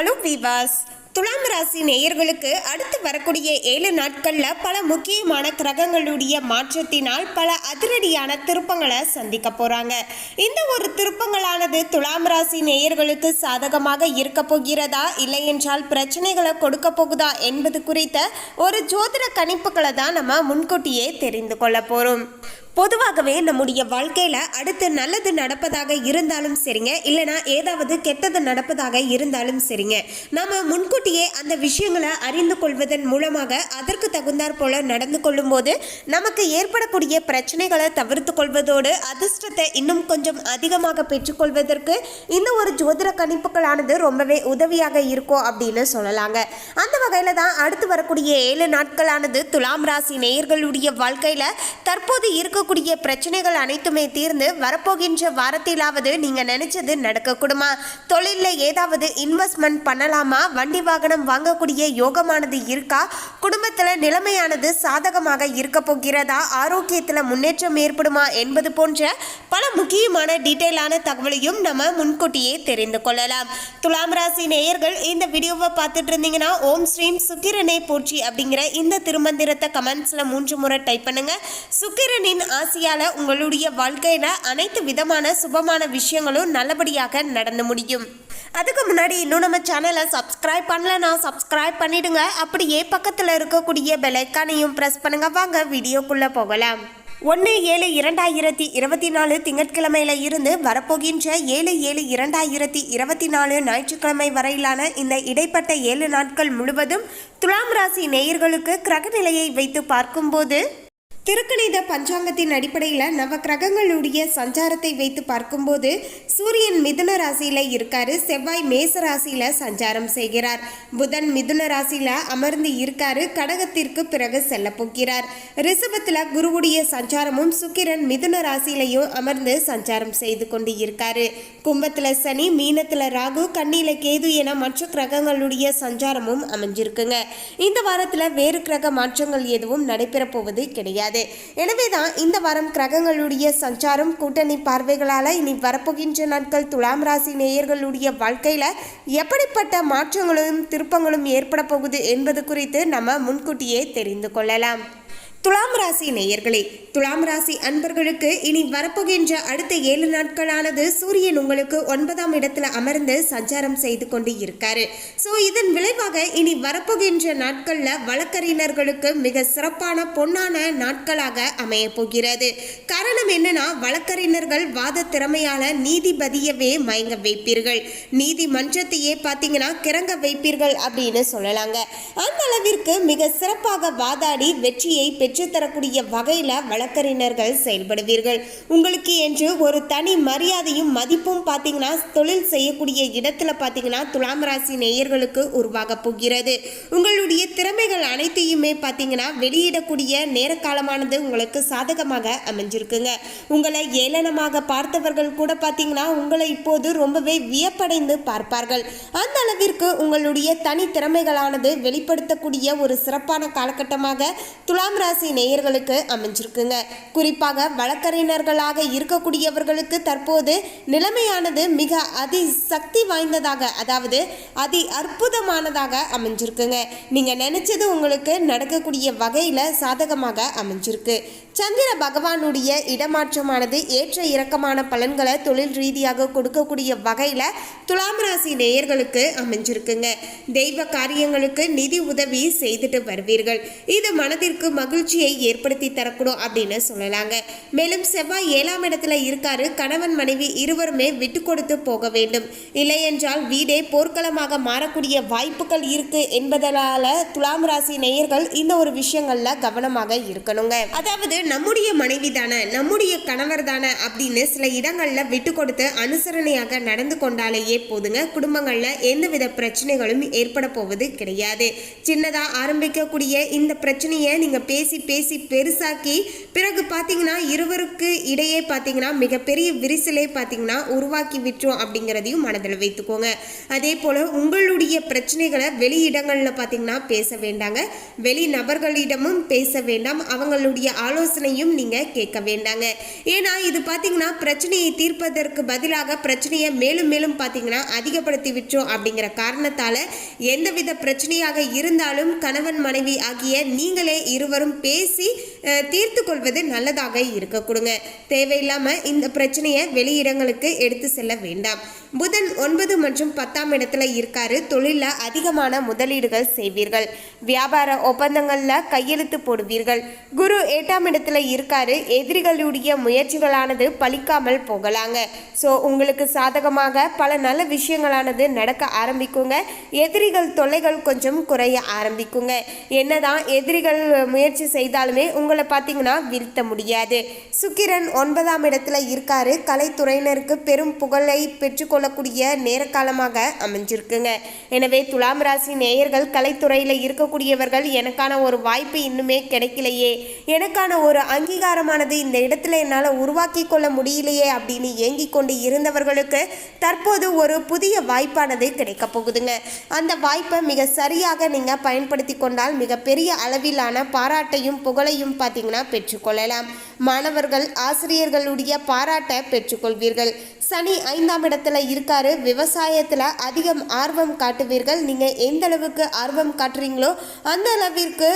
Hello விவாஸ் துலாம் ராசி நேயர்களுக்கு அடுத்து வரக்கூடிய ஏழு நாட்களில் பல முக்கியமான கிரகங்களுடைய மாற்றத்தினால் பல அதிரடியான திருப்பங்களை சந்திக்க போகிறாங்க இந்த ஒரு திருப்பங்களானது துலாம் ராசி நேயர்களுக்கு சாதகமாக இருக்க போகிறதா இல்லை என்றால் பிரச்சனைகளை கொடுக்க போகுதா என்பது குறித்த ஒரு ஜோதிட கணிப்புகளை தான் நம்ம முன்கூட்டியே தெரிந்து கொள்ள போகிறோம் பொதுவாகவே நம்முடைய வாழ்க்கையில் அடுத்து நல்லது நடப்பதாக இருந்தாலும் சரிங்க. இல்லைனா ஏதாவது கெட்டது நடப்பதாக இருந்தாலும் சரிங்க. நம்ம முன்கூட்டியே அந்த விஷயங்களை அறிந்து கொள்வதன் மூலமாக அதற்கு தகுந்தாற் போல நடந்து கொள்ளும்போது நமக்கு ஏற்படக்கூடிய பிரச்சனைகளை தவிர்த்து கொள்வதோடு அதிர்ஷ்டத்தை இன்னும் கொஞ்சம் அதிகமாக பெற்றுக்கொள்வதற்கு இந்த ஒரு ஜோதிட கணிப்புகளானது ரொம்பவே உதவியாக இருக்கும் அப்படின்னு சொல்லலாங்க. அந்த வகையில் தான் அடுத்து வரக்கூடிய ஏழு நாட்களானது துலாம் ராசி நேயர்களுடைய வாழ்க்கையில் தற்போது இருக்க இருக்கக்கூடிய பிரச்சனைகள் அனைத்துமே தீர்ந்து வரப்போகின்ற வாரத்திலாவது நீங்கள் நினைச்சது நடக்கக்கூடுமா? தொழிலில் ஏதாவது இன்வெஸ்ட்மெண்ட் பண்ணலாமா? வண்டி வாகனம் வாங்கக்கூடிய யோகமானது இருக்கா? குடும்பத்தில் நிலைமையானது சாதகமாக இருக்க போகிறதா? ஆரோக்கியத்தில் முன்னேற்றம் ஏற்படுமா என்பது போன்ற பல முக்கியமான டீட்டெயிலான தகவலையும் நம்ம முன்கூட்டியே தெரிந்து கொள்ளலாம். துலாம் ராசி நேயர்கள் இந்த வீடியோவை பார்த்துட்டு இருந்தீங்கன்னா ஓம் ஸ்ரீம் சுக்கிரனை போற்றி அப்படிங்கிற இந்த திருமந்திரத்தை கமெண்ட்ஸில் மூன்று முறை டைப் பண்ணுங்க. சுக்கிரனின் ஆசையால் உங்களுடைய வாழ்க்கையில் அனைத்து விதமான சுபமான விஷயங்களும் நல்லபடியாக நடந்து முடியும். அதுக்கு முன்னாடி இன்னும் நம்ம சேனலை சப்ஸ்கிரைப் பண்ணலனா சப்ஸ்கிரைப் பண்ணிடுங்க. அப்படியே பக்கத்தில் இருக்கக்கூடிய பெலைக்கானையும் ப்ரெஸ் பண்ணுங்கள் வாங்க வீடியோக்குள்ளே போகலாம். ஒன்று ஏழு இரண்டாயிரத்தி இருபத்தி நாலு திங்கட்கிழமையில இருந்து வரப்போகின்ற ஏழு ஏழு இரண்டாயிரத்தி இருபத்தி நாலு ஞாயிற்றுக்கிழமை வரையிலான இந்த இடைப்பட்ட ஏழு நாட்கள் முழுவதும் துலாம் ராசி நேயர்களுக்கு கிரக நிலையை வைத்து பார்க்கும்போது திருக்கணித பஞ்சாங்கத்தின் அடிப்படையில் நவ கிரகங்களுடைய சஞ்சாரத்தை வைத்து பார்க்கும்போது சூரியன் மிதுன ராசியில் இருக்காரு செவ்வாய் மேச ராசியில் சஞ்சாரம் செய்கிறார். புதன் மிதுன ராசியில் அமர்ந்து இருக்காரு கடகத்திற்கு பிறகு செல்ல போகிறார். ரிஷபத்தில் குருவுடைய சஞ்சாரமும் சுக்கிரன் மிதுன ராசியிலையும் அமர்ந்து சஞ்சாரம் செய்து கொண்டு இருக்காரு. கும்பத்தில் சனி மீனத்தில் ராகு கண்ணியில கேது என மற்ற கிரகங்களுடைய சஞ்சாரமும் அமைஞ்சிருக்குங்க. இந்த வாரத்தில் வேறு கிரக மாற்றங்கள் எதுவும் நடைபெறப்போவது கிடையாது. எனவே தான் இந்த வாரம் கிரகங்களுடைய சஞ்சாரம் கூட்டணி பார்வைகளால் இனி வரப்போகின்ற நாட்கள் துலாம் ராசி நேயர்களுடைய வாழ்க்கையில் எப்படிப்பட்ட மாற்றங்களும் திருப்பங்களும் ஏற்பட போகுது என்பது குறித்து நம்ம முன்கூட்டியே தெரிந்து கொள்ளலாம். துலாம் ராசி நேயர்களே துலாம் ராசி அன்பர்களுக்கு இனி வரப்போகின்ற அடுத்த ஏழு நாட்களானது சூரியன் உங்களுக்கு ஒன்பதாம் இடத்துல அமர்ந்து சஞ்சாரம் செய்து கொண்டு இருக்காரு. ஸோ இதன் விளைவாக இனி வரப்போகின்ற நாட்களில் வழக்கறிஞர்களுக்கு மிக சிறப்பான பொன்னான நாட்களாக அமைய போகிறது. காரணம் என்னன்னா வழக்கறிஞர்கள் வாத திறமையால நீதிபதியவே மயங்க வைப்பீர்கள். நீதிமன்றத்தையே பார்த்தீங்கன்னா கிறங்க வைப்பீர்கள் அப்படின்னு சொல்லலாங்க. அந்த அளவிற்கு மிக சிறப்பாக வாதாடி வெற்றியை பெற்றுத்தரக்கூடிய வகையில் வழக்கறிஞர்கள் செயல்படுவீர்கள். உங்களுக்கு என்று ஒரு தனி மரியாதையும் மதிப்பும் பார்த்தீங்கன்னா தொழில் செய்யக்கூடிய இடத்துல பார்த்தீங்கன்னா துலாம் ராசி நேயர்களுக்கு உருவாக போகிறது. உங்களுடைய திறமைகள் அனைத்தையுமே பார்த்தீங்கன்னா வெளியிடக்கூடிய நேர காலமானது உங்களுக்கு சாதகமாக அமைஞ்சிருக்குங்க. உங்களை ஏளனமாக பார்த்தவர்கள் கூட பார்த்தீங்கன்னா உங்களை இப்போது ரொம்பவே வியப்படைந்து பார்ப்பார்கள். அந்த அளவிற்கு உங்களுடைய தனி திறமைகளானது வெளிப்படுத்தக்கூடிய ஒரு சிறப்பான காலகட்டமாக துலாம் ராசி நேயர்களுக்கு அமைஞ்சிருக்குங்க. குறிப்பாக வழக்கறிஞர்களாக இருக்கக்கூடியவர்களுக்கு தற்போது நிலைமையானது மிக அதி சக்தி வாய்ந்ததாக அதாவது அதி அற்புதமானதாக அமைஞ்சிருக்குங்க. நீங்கள் நினச்சது உங்களுக்கு நடக்கக்கூடிய வகையில் சாதகமாக அமைஞ்சிருக்கு. சந்திர பகவானுடைய இடமாற்றமானது ஏற்ற இறக்கமான பலன்களை தொழில் ரீதியாக கொடுக்கக்கூடிய வகையில் துலாம் ராசி நேயர்களுக்கு அமைஞ்சிருக்குங்க. தெய்வ காரியங்களுக்கு நிதி உதவி செய்துட்டு வருவீர்கள். இது மனதிற்கு மகிழ்ச்சியை ஏற்படுத்தி தரக்கூடும் அப்படின்னு சொல்லலாங்க. மேலும் செவ்வாய் ஏழாம் இடத்துல இருக்காரு. கணவன் மனைவி இருவருமே விட்டு கொடுத்து போக வேண்டும். இல்லையென்றால் வீடே போர்க்களமாக மாறக்கூடிய வாய்ப்புகள் இருக்கு என்பதனால துலாம் ராசி நேயர்கள் இந்த ஒரு விஷயங்கள்ல கவனமாக இருக்கணுங்க. அதாவது நம்முடைய மனைவி தானே நம்முடைய கணவர் தானே அப்படின்னு சில இடங்களில் விட்டு கொடுத்து அனுசரணையாக நடந்து கொண்டாலேயே போதுங்க. குடும்பங்களில் எந்தவித பிரச்சனைகளும் ஏற்பட போவது கிடையாது. சின்னதாக ஆரம்பிக்கக்கூடிய இந்த பிரச்சனையை நீங்கள் பேசி பேசி பெருசாக்கி பிறகு பார்த்தீங்கன்னா இருவருக்கு இடையே பார்த்தீங்கன்னா மிகப்பெரிய விரிசலே பார்த்தீங்கன்னா உருவாக்கி விட்டுரும் அப்படிங்கிறதையும் மனதில் வைத்துக்கோங்க. அதே போல் உங்களுடைய பிரச்சனைகளை வெளியிடங்களில் பார்த்தீங்கன்னா பேச வேண்டாங்க. வெளி நபர்களிடமும் பேச வேண்டாம். அவங்களுடைய ஆலோசனை ஆலோசனையும் நீங்கள் கேட்க வேண்டாங்க. ஏன்னா இது பார்த்தீங்கன்னா பிரச்சனையை தீர்ப்பதற்கு பதிலாக பிரச்சனையை மேலும் மேலும் பார்த்தீங்கன்னா அதிகப்படுத்தி விட்டோம் அப்படிங்கிற காரணத்தால் எந்தவித பிரச்சனையாக இருந்தாலும் கணவன் மனைவி ஆகிய நீங்களே இருவரும் பேசி தீர்த்து கொள்வது நல்லதாக இருக்க கொடுங்க. தேவையில்லாமல் இந்த பிரச்சனையை வெளியிடங்களுக்கு எடுத்து செல்ல வேண்டாம். புதன் ஒன்பது மற்றும் பத்தாம் இடத்துல இருக்காரு. தொழிலில் அதிகமான முதலீடுகள் செய்வீர்கள். வியாபார ஒப்பந்தங்களில் கையெழுத்து போடுவீர்கள். குரு எட்டாம் இடத்துல இருக்காரு. எதிரிகளுடைய முயற்சிகளானது பலிக்காமல் போகலாங்க. ஸோ உங்களுக்கு சாதகமாக பல நல்ல விஷயங்களானது நடக்க ஆரம்பிக்குங்க. எதிரிகள் தொல்லைகள் கொஞ்சம் குறைய ஆரம்பிக்குங்க. என்னதான் எதிரிகள் முயற்சி செய்தாலுமே உங்களை பார்த்தீங்கன்னா வீழ்த்த முடியாது. சுக்கிரன் ஒன்பதாம் இடத்துல இருக்காரு. கலைத்துறையினருக்கு பெரும் புகழை பெற்றுக்கொள்ளக்கூடிய நேரக்காலமாக அமைஞ்சிருக்குங்க. எனவே துலாம் ராசி நேயர்கள் கலைத்துறையில் இருக்கக்கூடியவர்கள் எனக்கான ஒரு வாய்ப்பு இன்னுமே கிடைக்கலையே. எனக்கான ஒரு ஒரு அங்கீகாரமானது இந்த இடத்துல என்னால் உருவாக்கி கொள்ள முடியலையே அப்படின்னு ஏங்கி கொண்டு இருந்தவர்களுக்கு தற்போது ஒரு புதிய வாய்ப்பானது கிடைக்க போகுதுங்க. அந்த வாய்ப்பை மிக சரியாக நீங்கள் பயன்படுத்தி கொண்டால் மிகப்பெரிய அளவிலான பாராட்டையும் புகழையும் பார்த்தீங்கன்னா பெற்றுக்கொள்ளலாம் மாணவர்கள் ஆசிரியர்களுடைய பாராட்டை பெற்றுக்கொள்வீர்கள். சனி ஐந்தாம் இடத்துல இருக்காரு. விவசாயத்தில் அதிகம் ஆர்வம் காட்டுவீர்கள். நீங்கள் எந்த அளவுக்கு ஆர்வம் காட்டுறீங்களோ அந்த அளவிற்கு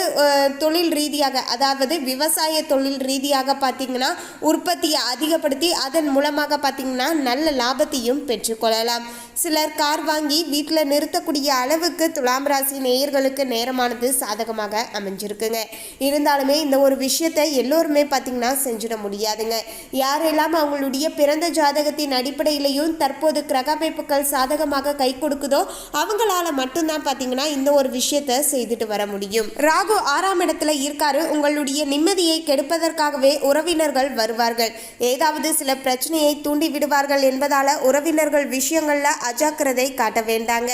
தொழில் ரீதியாக அதாவது விவசாய தொழில் ரீதியாக பார்த்தீங்கன்னா உற்பத்தியை அதிகப்படுத்தி அதன் மூலமாக பார்த்தீங்கன்னா நல்ல லாபத்தையும் பெற்றுக்கொள்ளலாம். சிலர் கார் வாங்கி வீட்டில் நிறுத்தக்கூடிய அளவுக்கு துலாம் ராசி நேயர்களுக்கு நேரமானது சாதகமாக அமைஞ்சிருக்குங்க. இருந்தாலுமே இந்த ஒரு விஷயத்தை எல்லோருமே பார்த்தீங்கன்னா செஞ்சிட முடியாதுங்க. யாரெல்லாம் அவங்களுடைய பிறந்த ஜாதகத்தின் அடிப்படையிலையும் தற்போது கிரக அமைப்புகள் சாதகமாக கை கொடுக்குதோ அவங்களால மட்டும்தான் பார்த்தீங்கன்னா இந்த ஒரு விஷயத்தை செய்துட்டு வர முடியும். ராகு ஆறாம் இடத்துல இருக்காரு. உங்களுடைய நிம்மதியை கெடுப்பதற்காகவே உறவினர்கள் வருவார்கள். ஏதாவது சில பிரச்சனையை தூண்டி விடுவார்கள் என்பதால உறவினர்கள் விஷயங்கள்ல அஜாக்கிரதை காட்ட வேண்டாங்க.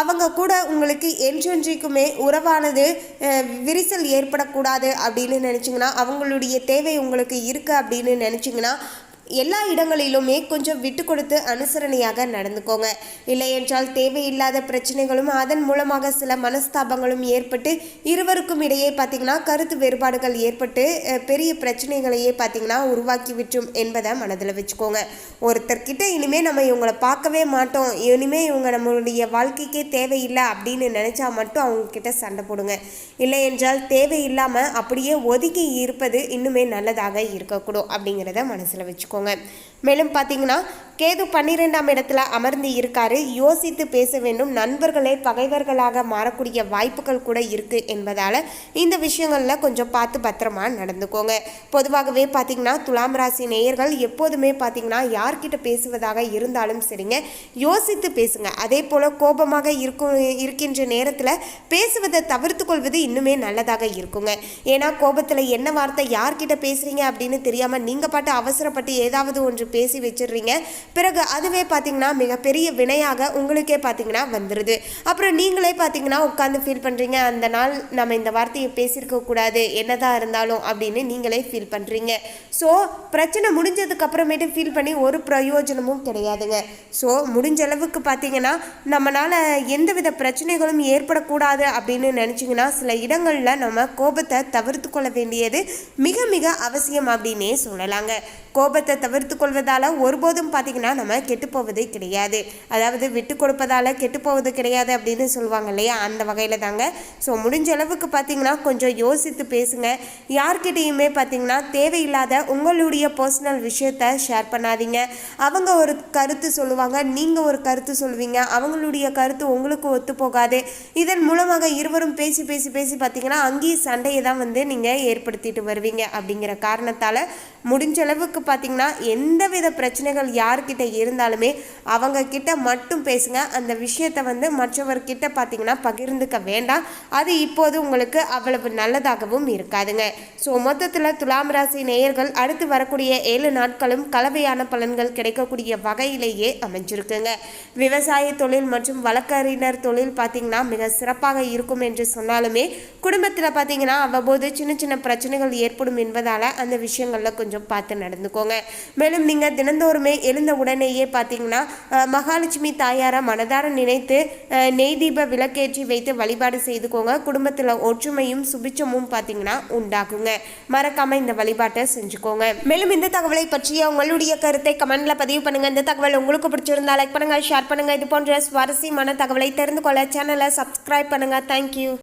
அவங்க கூட உங்களுக்கு என்றென்றைக்குமே உறவானது விரிசல் ஏற்படக்கூடாது அப்படின்னு நினச்சிங்கன்னா அவங்களுடைய தேவை உங்களுக்கு இருக்குது அப்படின்னு நினச்சிங்கன்னா எல்லா இடங்களிலுமே கொஞ்சம் விட்டு கொடுத்து அனுசரணையாக நடந்துக்கோங்க. இல்லை என்றால் தேவையில்லாத பிரச்சனைகளும் அதன் மூலமாக சில மனஸ்தாபங்களும் ஏற்பட்டு இருவருக்கும் இடையே பார்த்தீங்கன்னா கருத்து வேறுபாடுகள் ஏற்பட்டு பெரிய பிரச்சனைகளையே பார்த்தீங்கன்னா உருவாக்கி விட்டும் என்பதை மனதில் வச்சுக்கோங்க. ஒருத்தர்கிட்ட இனிமேல் நம்ம இவங்களை பார்க்கவே மாட்டோம். இனிமேல் இவங்க நம்மளுடைய வாழ்க்கைக்கே தேவையில்லை அப்படின்னு நினச்சா மட்டும் அவங்கக்கிட்ட சண்டை போடுங்க. இல்லை என்றால் தேவையில்லாமல் அப்படியே ஒதுக்கி இருப்பது இன்னுமே நல்லதாக இருக்கக்கூடும் அப்படிங்கிறத மனசில் வச்சுக்கோங்க. வச்சுக்கோங்க மேலும் பார்த்தீங்கன்னா கேது பன்னிரெண்டாம் இடத்துல அமர்ந்து இருக்காரு. யோசித்து பேச வேண்டும். நண்பர்களே பகைவர்களாக மாறக்கூடிய வாய்ப்புகள் கூட இருக்கு என்பதால இந்த விஷயங்கள்ல கொஞ்சம் பார்த்து பத்திரமா நடந்துக்கோங்க. பொதுவாகவே பார்த்தீங்கன்னா துலாம் ராசி நேயர்கள் எப்போதுமே பார்த்தீங்கன்னா யார்கிட்ட பேசுவதாக இருந்தாலும் சரிங்க. யோசித்து பேசுங்க. அதே போல கோபமாக இருக்கும் இருக்கின்ற நேரத்தில் பேசுவதை தவிர்த்து கொள்வது இன்னுமே நல்லதாக இருக்குங்க. ஏன்னா கோபத்தில் என்ன வார்த்தை யார்கிட்ட பேசுறீங்க அப்படின்னு தெரியாம நீங்க பாட்டு அவசரப்பட்டு ஏதாவது ஒன்று பேசி வச்சிடுறீங்க. பிறகு அதுவே பார்த்தீங்கன்னா மிகப்பெரிய வினையாக உங்களுக்கே பார்த்தீங்கன்னா வந்துடுது அப்புறம் நீங்களே பார்த்தீங்கன்னா உட்காந்து ஃபீல் பண்ணுறீங்க அந்த நாள் நம்ம இந்த வார்த்தையை பேசியிருக்க கூடாது. என்னதான் இருந்தாலும் அப்படின்னு நீங்களே ஃபீல் பண்ணுறீங்க ஸோ பிரச்சனை முடிஞ்சதுக்கு அப்புறமேட்டு ஃபீல் பண்ணி ஒரு பிரயோஜனமும் கிடையாதுங்க. ஸோ முடிஞ்ச அளவுக்கு பார்த்தீங்கன்னா நம்மளால் எந்தவித பிரச்சனைகளும் ஏற்படக்கூடாது அப்படின்னு நினச்சிங்கன்னா சில இடங்களில் நம்ம கோபத்தை தவிர்த்து கொள்ள வேண்டியது மிக மிக அவசியம் அப்படின்னே சொல்லலாங்க. கோபத்தை தவிர்த்து கொள்வதால் ஒருபோதும் பார்த்தீங்கன்னா நம்ம கெட்டு போவது கிடையாது. அதாவது விட்டு கொடுப்பதால் கெட்டு போவது கிடையாது அப்படின்னு சொல்லுவாங்க இல்லையா? அந்த வகையில் தாங்க. ஸோ முடிஞ்ச அளவுக்கு பார்த்தீங்கன்னா கொஞ்சம் யோசித்து பேசுங்க. யார்கிட்டேயுமே பார்த்தீங்கன்னா தேவையில்லாத உங்களுடைய பர்சனல் விஷயத்த ஷேர் பண்ணாதீங்க. அவங்க ஒரு கருத்து சொல்லுவாங்க நீங்கள் ஒரு கருத்து சொல்லுவீங்க. அவங்களுடைய கருத்து உங்களுக்கு ஒத்து போகாது. இதன் மூலமாக இருவரும் பேசி பேசி பேசி பார்த்தீங்கன்னா அங்கேயும் சண்டையை தான் வந்து நீங்கள் ஏற்படுத்திட்டு வருவீங்க அப்படிங்கிற காரணத்தால் முடிஞ்ச அளவுக்கு பார்த்தீங்கன்னா எந்தவித பிரச்சனைகள் யார்கிட்ட இருந்தாலுமே அவங்க கிட்ட மட்டும் பேசுங்க. அந்த விஷயத்தை வந்து மற்றவர்கிட்ட பார்த்தீங்கன்னா பகிர்ந்துக்க வேண்டாம். அது இப்போது உங்களுக்கு அவ்வளவு நல்லதாகவும் இருக்காதுங்க. ஸோ மொத்தத்தில் துலாம் ராசி நேயர்கள் அடுத்து வரக்கூடிய ஏழு நாட்களும் கலவையான பலன்கள் கிடைக்கக்கூடிய வகையிலேயே அமைஞ்சிருக்குங்க. விவசாய தொழில் மற்றும் வழக்கறிஞர் தொழில் பார்த்தீங்கன்னா மிக சிறப்பாக இருக்கும் என்று சொன்னாலுமே குடும்பத்தில் பார்த்தீங்கன்னா அவ்வப்போது சின்ன சின்ன பிரச்சனைகள் ஏற்படும் என்பதால் அந்த விஷயங்களில் கொஞ்சம் பார்த்து நடந்துக்கோங்க. மேலும் நீங்கள் தினந்தோறுமே எழுந்த உடனேயே பார்த்தீங்கன்னா மகாலட்சுமி தாயாரை மனதார நினைத்து நெய் தீப விளக்கேற்றி வைத்து வழிபாடு செய்துக்கோங்க. குடும்பத்தில் ஒற்றுமையும் சுபிச்சமும் பார்த்தீங்கன்னா உண்டாகுங்க. மறக்காம இந்த வழிபாட்டை செஞ்சுக்கோங்க. மேலும் இந்த தகவலை பற்றிய உங்களுடைய கருத்தை கமெண்ட்ல பதிவு பண்ணுங்க. இந்த தகவல் உங்களுக்கு பிடிச்சிருந்தா லைக் பண்ணுங்க ஷேர் பண்ணுங்க. இது போன்ற சுவாரஸ்யமான தகவலை தெரிந்து கொள்ள சேனலை சப்ஸ்கிரைப் பண்ணுங்க. தேங்க்யூ